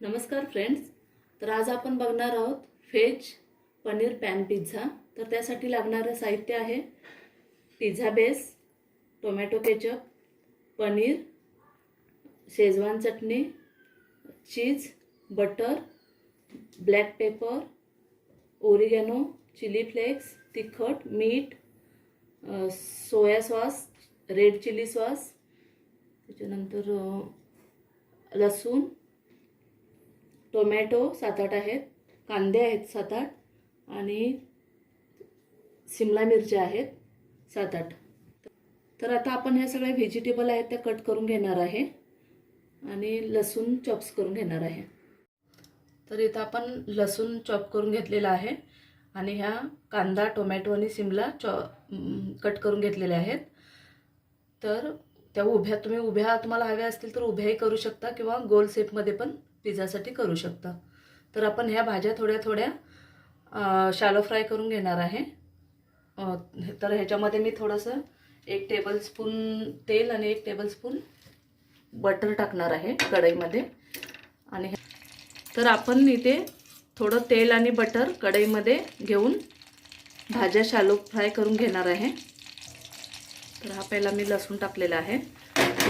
नमस्कार फ्रेंड्स तर आज आपण बघणार आहोत व्हेज पनीर पॅन पिझ्झा तर त्यासाठी लागणारं साहित्य आहे pizza base tomato ketchup paneer schezwan चटणी cheese butter black pepper oregano chilli flakes तिखट मीठ soya sauce red chilli sauce त्याच्यानंतर लसूण टोमॅटो सात आठ आहेत कांदे आहेत सात आठ आणि सिमला मिरच्या आहेत सात आठ तर आता आपण ह्या सगळ्या व्हेजिटेबल आहेत त्या कट करून घेणार आहे आणि लसूण चॉप्स करून घेणार आहे. तर इथं आपण लसूण चॉप करून घेतलेला आहे आणि ह्या कांदा टोमॅटो आणि सिमला चॉ कट करून घेतलेल्या आहेत. तर त्या उभ्या तुम्ही उभ्या तुम्हाला हव्या असतील तर उभ्याही करू शकता किंवा गोल शेपमध्ये पण पिझ्झासाठी करू शकता. तर आपण ह्या भाज्या थोड्या थोड्या शालो फ्राय करून घेणार आहे. तर ह्याच्यामध्ये मी थोडंसं एक टेबलस्पून तेल आणि एक टेबलस्पून बटर टाकणार आहे कढईमध्ये. आणि तर आपण इथे थोडं तेल आणि बटर कढईमध्ये घेऊन भाज्या शालो फ्राय करून घेणार आहे. तर हा पहिला मी लसूण टाकलेला आहे.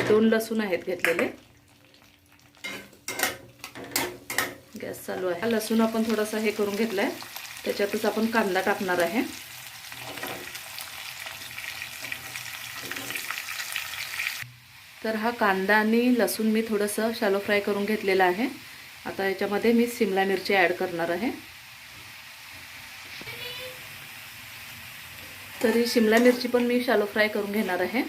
दोन लसूण आहेत घेतलेले. गॅस चालू आहे. हा लसूण आपण थोडासा हे करून घेतला आहे त्याच्यातच आपण कांदा टाकणार आहे. तर हा कांदा आणि लसूण मी थोडंसं शालो फ्राय करून घेतलेला आहे. आता याच्यामध्ये मी सिमला मिरची ॲड करणार आहे. तरी शिमला मिरची पण मी शालो फ्राय करून घेणार आहे.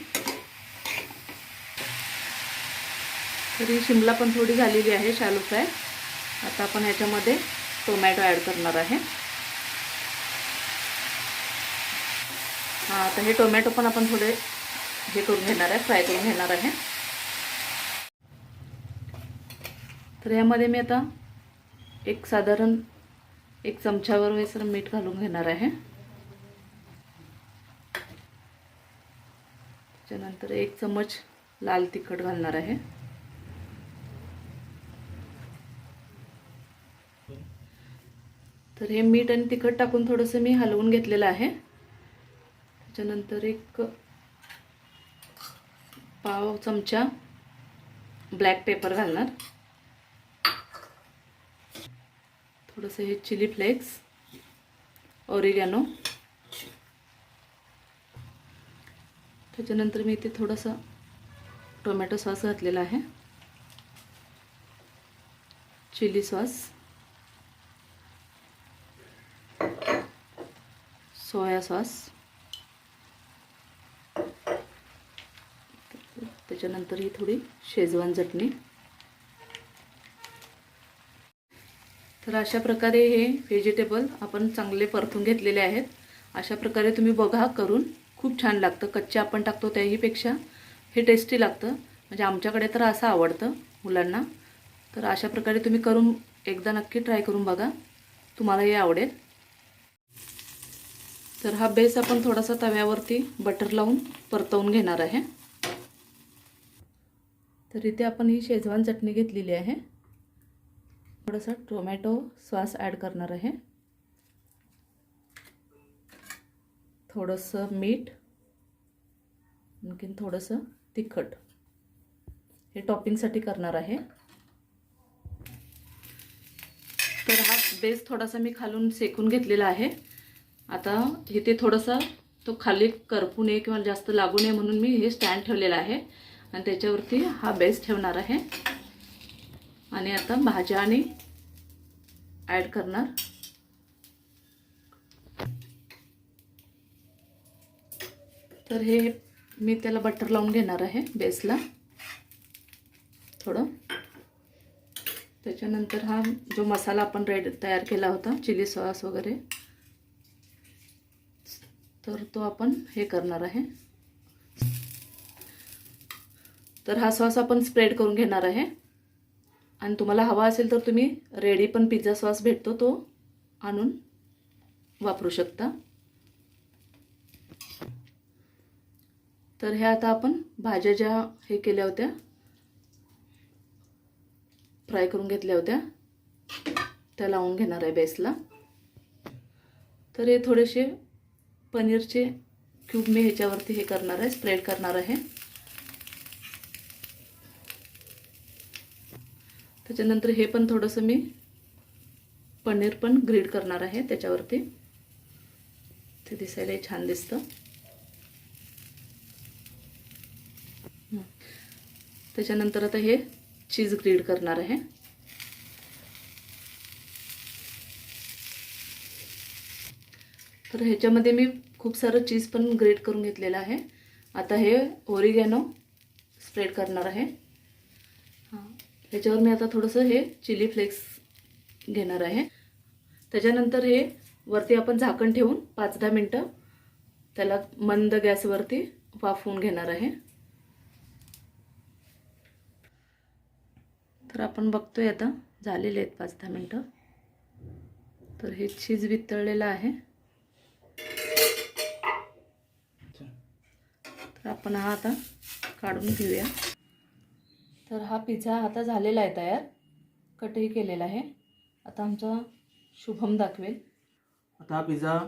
तरी शिमला पण थोडी झालेली आहे शालो फ्राय आता आपण ह्याच्यामध्ये टोमॅटो ॲड करणार आहे. हां आता हे टोमॅटो पण आपण थोडे हे करून घेणार आहे फ्राय करून घेणार आहे. तर यामध्ये मी आता एक साधारण एक चमच्यावर वेसर मीठ घालून घेणार आहे. त्याच्यानंतर एक चमच लाल तिखट घालणार आहे. तर हे मीठ आणि तिखट टाकून थोडंसं मी हलवून घेतलेलं आहे. त्याच्यानंतर एक पाव चमचा ब्लॅक पेपर घालणार. थोडंसं हे चिली फ्लेक्स ओरिगॅनो त्याच्यानंतर मी इथे थोडंसं टोमॅटो सॉस घातलेला आहे. Chilli sauce soya sauce. त्याच्यानंतर ही थोडी शेजवान चटणी. तर अशा प्रकारे हे व्हेजिटेबल आपण चांगले परतून घेतलेले आहेत. अशा प्रकारे तुम्ही बघा करून खूप छान लागतं. कच्चे आपण टाकतो त्याहीपेक्षा हे टेस्टी लागतं. म्हणजे आमच्याकडे तर असं आवडतं मुलांना. तर अशा प्रकारे तुम्ही करून एकदा नक्की ट्राय करून बघा. तुम्हालाही आवडेल. तर हा बेस आपण थोडासा तव्यावरती बटर लावून परतवून घेणार आहे. तर इथे आपण ही शेजवान चटणी घेतलेली आहे. थोडंसं टोमॅटो सॉस ॲड करणार आहे. थोडंसं मीठ आणखीन थोडंसं तिखट हे टॉपिंगसाठी करणार आहे. तर हा बेस थोडासा मी खालून सेकून घेतलेला आहे. आता इथे थोडंसं तो खाली करपू नये किंवा जास्त लागू नये म्हणून मी हे स्टँड ठेवलेलं आहे. आणि त्याच्यावरती हा बेस ठेवणार आहे. आणि आता भाज्या आणि ॲड करणार. तर हे मी त्याला बटर लावून घेणार आहे बेसला. थोडं. त्याच्यानंतर हा जो मसाला आपण रेड तयार केला होता चिली सॉस वगैरे तर तो आपण हे करणार आहे. तर हा सॉस आपण स्प्रेड करून घेणार आहे. आणि तुम्हाला हवा असेल तर तुम्ही रेडी पण पिझ्झा सॉस भेटतो तो आणून वापरू शकता. तर ह्या आता आपण भाज्या ज्या हे केल्या होत्या फ्राय करून घेतल्या होत्या त्या लावून घेणार आहे बेसला. तर हे थोडेसे पनीरचे क्यूब मी ह्याच्यावरती हे करणार आहे स्प्रेड करणार आहे. त्याच्यानंतर हे पण थोडंसं मी पनीर पण ग्रीड करणार आहे त्याच्यावरती. ते दिसायला छान दिसतं. त्याच्यानंतर आता हे चीज ग्रीड करणार आहे. तर ह्याच्यामध्ये मी खूप सारं चीज पण ग्रेट करून घेतलेलं आहे. आता हे ओरिगॅनो स्प्रेड करणार आहे. हां. ह्याच्यावर मी आता थोडंसं हे चिली फ्लेक्स घेणार आहे. त्याच्यानंतर हे वरती आपण झाकण ठेवून पाच दहा मिनटं त्याला मंद गॅसवरती वाफवून घेणार आहे. तर आपण बघतोय आता झालेले आहेत पाच दहा मिनटं. तर हे चीज वितळलेलं आहे. तर आपण हा आता काढून घेऊया. तर हा पिझ्झा आता झालेला आहे तयार. कटही केलेला आहे. आता आमचा शुभम दाखवेल. आता हा पिझ्झा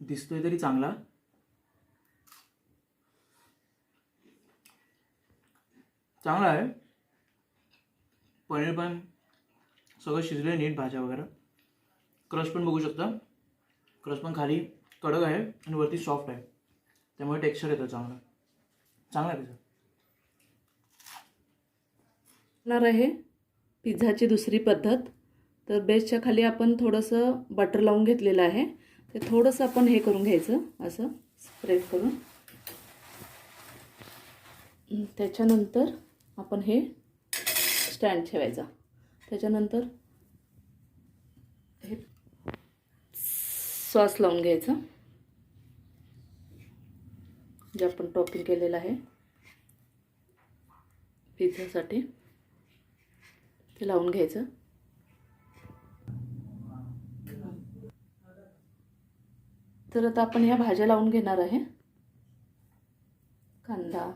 दिसतोय तरी चांगला. चांगला आहे. पनीर पण सगळं शिजलं नीट भाज्या वगैरे. क्रश पण बघू शकता. क्रश पण खाली कडक आहे आणि वरती सॉफ्ट आहे. त्यामुळे टेक्स्चर येतं चांगलं. चांगला आहे पिझ्झा आहे पिझ्झाची दुसरी पद्धत. तर बेसच्या खाली आपण थोडंसं बटर लावून घेतलेलं आहे. ते थोडंसं आपण हे करून घ्यायचं असं स्प्रेड करून. त्याच्यानंतर आपण हे स्टँड ठेवायचा. त्याच्यानंतर हे सॉस लावून घ्यायचं. जे आपण टॉपिंग केलेलं आहे. पिझ्झासाठी. ते लावून घ्यायचं. तर आता आपण ह्या भाज्या लावून घेणार आहे. कांदा.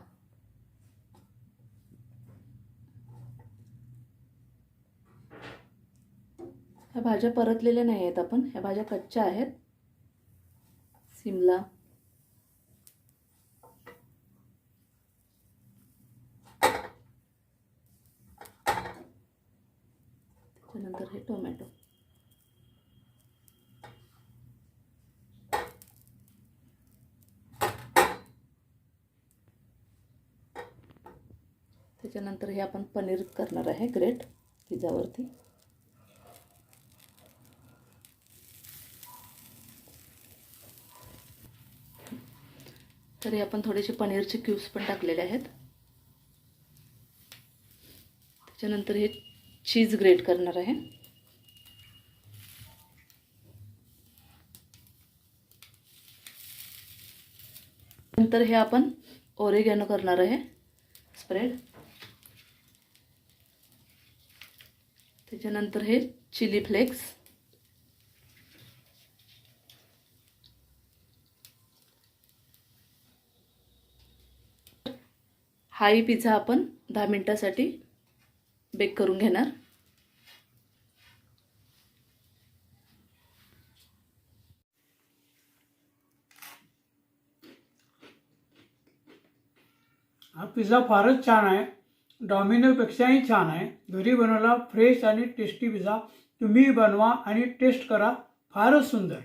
ह्या भाज्या परतलेल्या नाही आहेत आपण. ह्या भाज्या कच्च्या आहेत. सिमला. त्याच्यानंतर हे टोमॅटो. त्याच्यानंतर हे आपण पनीर करणार आहे ग्रेट. पिझ्झावरती. तरी आपण थोडेसे पनीरचे क्यूब्स पण टाकलेले आहेत. त्याच्यानंतर हे चीज ग्रेट करणार आहे. नंतर हे आपण ओरेगॅनो करणार आहे. स्प्रेड त्याच्यानंतर हे चिली फ्लेक्स हाई पिझ्झा आपण दहा मिनटासाठी बेक करून घेणार. हा पिझ्झा फारच छान आहे. डॉमिनोपेक्षाही छान आहे. घरी बनवला फ्रेश आणि टेस्टी पिझ्झा तुम्ही बनवा आणि टेस्ट करा. फारच सुंदर.